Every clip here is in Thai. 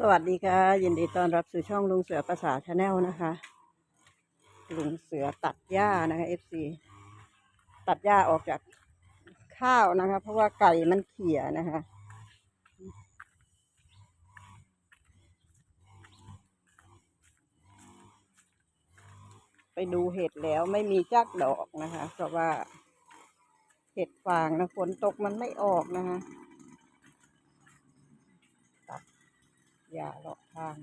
สวัสดีค่ะ ยินดีต้อนรับสู่ช่องลุงเสือภาษาชาแนลนะคะ ลุงเสือตัดหญ้านะคะเอฟซีตัดหญ้าออกจากข้าวนะคะ เพราะว่าไก่มันเขี่ยนะคะ ไปดูเห็ดแล้วไม่มีจักดอกนะคะ เพราะว่าเห็ดฟางนะฝนตกมันไม่ออกนะคะ หญ้าเลาะทาง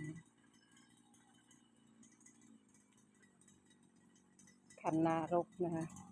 คันนารกนะคะ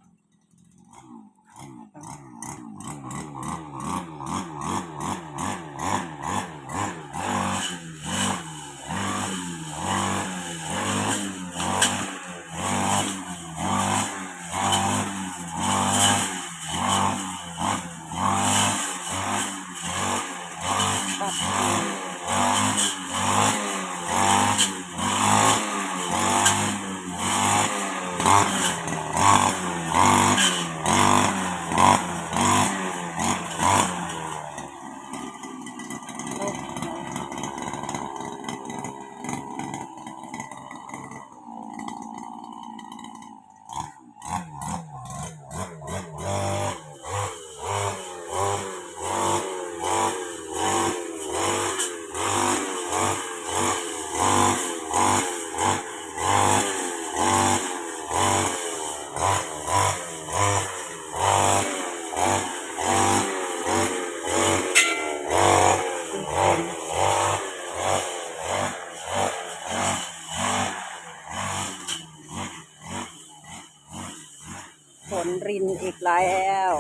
รินอีกแล้ว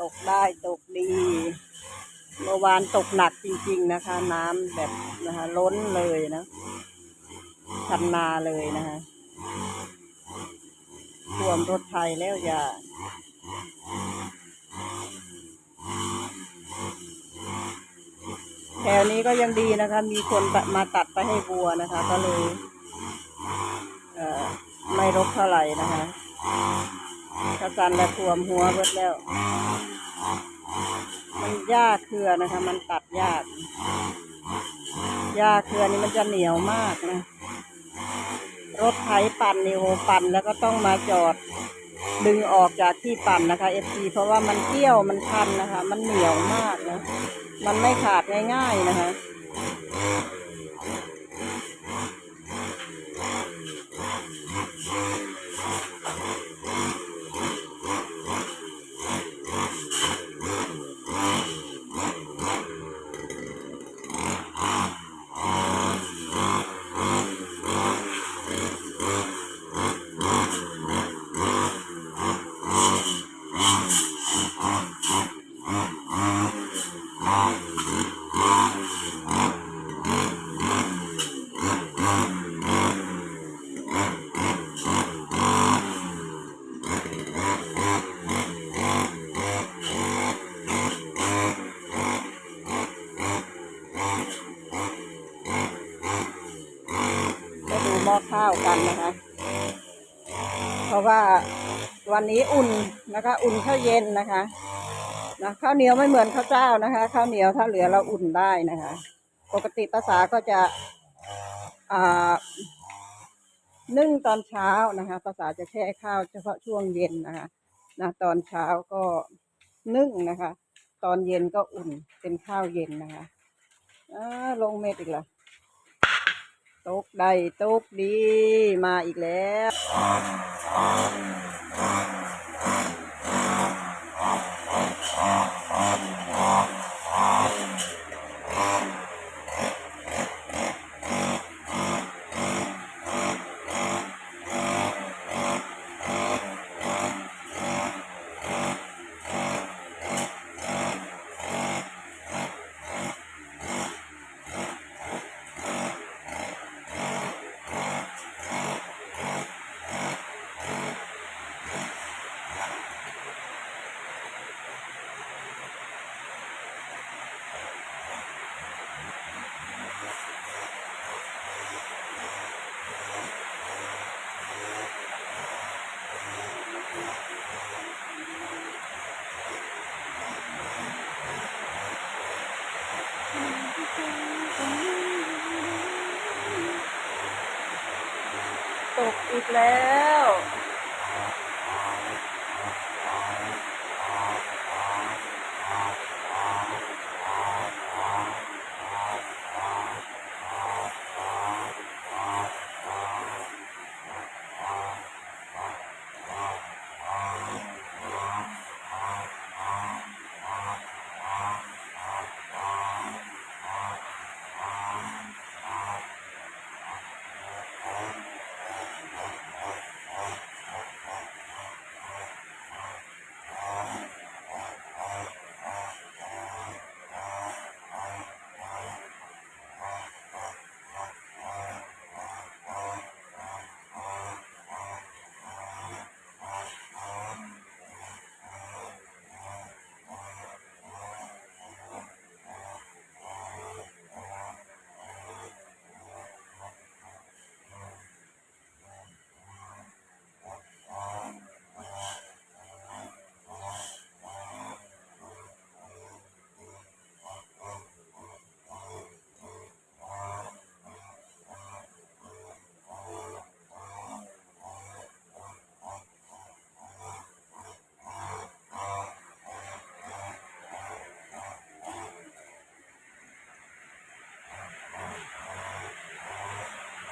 ตกได้ตกดี เมื่อวานตกหนักจริงๆนะคะ น้ำแบบนะคะ ล้นเลยนะคันนาเลยนะคะท่วมรถไทยแล้วอย่าแถวนี้ก็ยังดีนะคะ มีคนมาตัดไปให้วัวนะคะ ก็เลย เอ่อ ไม่รกเท่าไหร่นะคะ กระสันและท่วมหัวเบิดแล้ว มันยาเครือนะคะ มันตัดยากยาเครือนี่มันจะเหนียวมากนะ รถไถปั่นนี่โหปั่นแล้วก็ต้องมาจอด ดึงออกจากที่ปั่นนะคะเอฟซีเพราะว่ามันเกี้ยวมันคันนะคะ มันเหนียวมากนะ มันไม่ขาดง่ายๆนะคะ หม้อข้าวกันนะคะ เพราะว่าวันนี้อุ่นนะคะ อุ่นข้าวเย็นนะคะ นะข้าวเหนียวไม่เหมือนข้าวเจ้านะคะ ข้าวเหนียวถ้าเหลือเราอุ่นได้นะคะ ปกติภาษาก็จะอ่านึ่งตอนเช้านะคะภาษาจะแช่ข้าวเฉพาะช่วงเย็นนะคะนะตอนเช้าก็นึ่งนะคะ ตอนเย็นก็อุ่นเป็นข้าวเย็นนะคะอ่าลงเม็ดอีกล้วตกได้ตกดีมาอีกแล้ว อ อีกแล้ว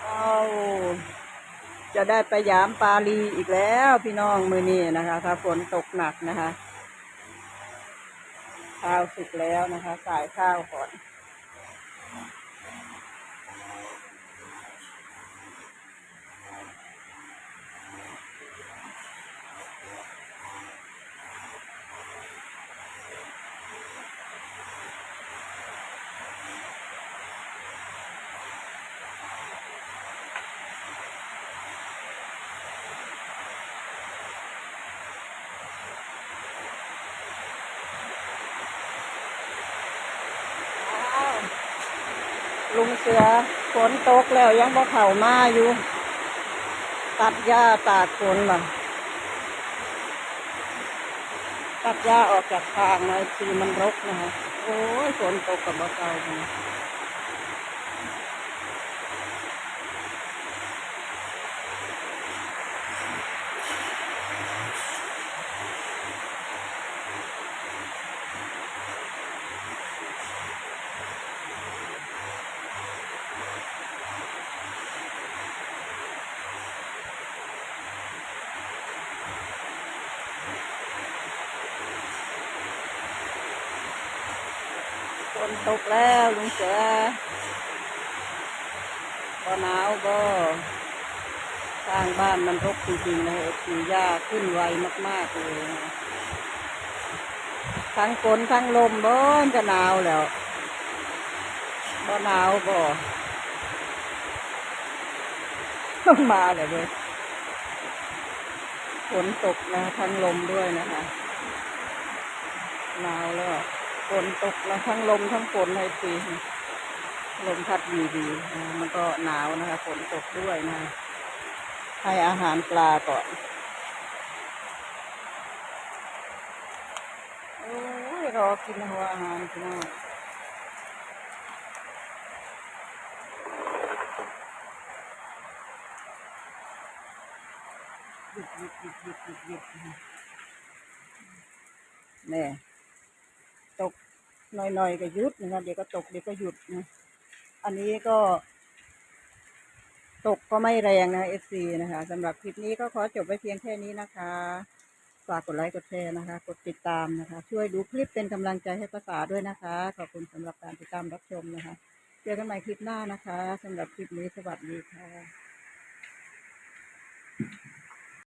เอาจะ ได้ไปยามปาลีอีกแล้วพี่น้องมือนี้นะคะ ถ้าฝนตกหนักนะคะ ข้าวสุกแล้วนะคะ สายข้าวก่อน งเสือฝนตกแล้วยังบ่เข่ามาอยู่ ตัดหญ้าตากฝนล่ะตัดหญ้าออกจากทางนะทีมันรกนะคะโอ้ยฝนตกกับบ่เก่า นตกแล้วลุงเสือบ่หนาวบ่ทางบ้านมันรกจริงๆนะสีหญ้าขึ้นไวมากๆเลยนะทั้งฝนทั้งลมบ่นจะหนาวแล้วบ่หนาวบ่มาเลยเลยฝนตกนะทั้งลมด้วยนะคะหนาวแล้ว ฝนตกแล้วทั้งลมทั้งฝนให้ฟรีลมพัดดีดีๆมันก็หนาวนะคะฝนตกด้วยนะ ให้อาหารปลาก่อนโอ้ยรอกินหัวอาหารพี่น้องหยุดหยุดหยุดหยุดหยุดหยุดแน่ตก หน่อยๆก็หยุดนะคะเดี๋ยวก็ตกเดี๋ยวก็หยุดนะอันนี้ก็ ตกก็ไม่แรงนะเอฟซีนะคะสำหรับคลิปนี้ก็ขอจบไว้เพียงแค่นี้นะคะฝากกดไลค์กดแชร์นะคะ กดติดตามนะคะ ช่วยดูคลิปเป็นกำลังใจให้ภาษาด้วยนะคะ ขอบคุณสำหรับการติดตามรับชมนะคะ เจอกันใหม่คลิปหน้านะคะสำหรับคลิปนี้สวัสดีค่ะ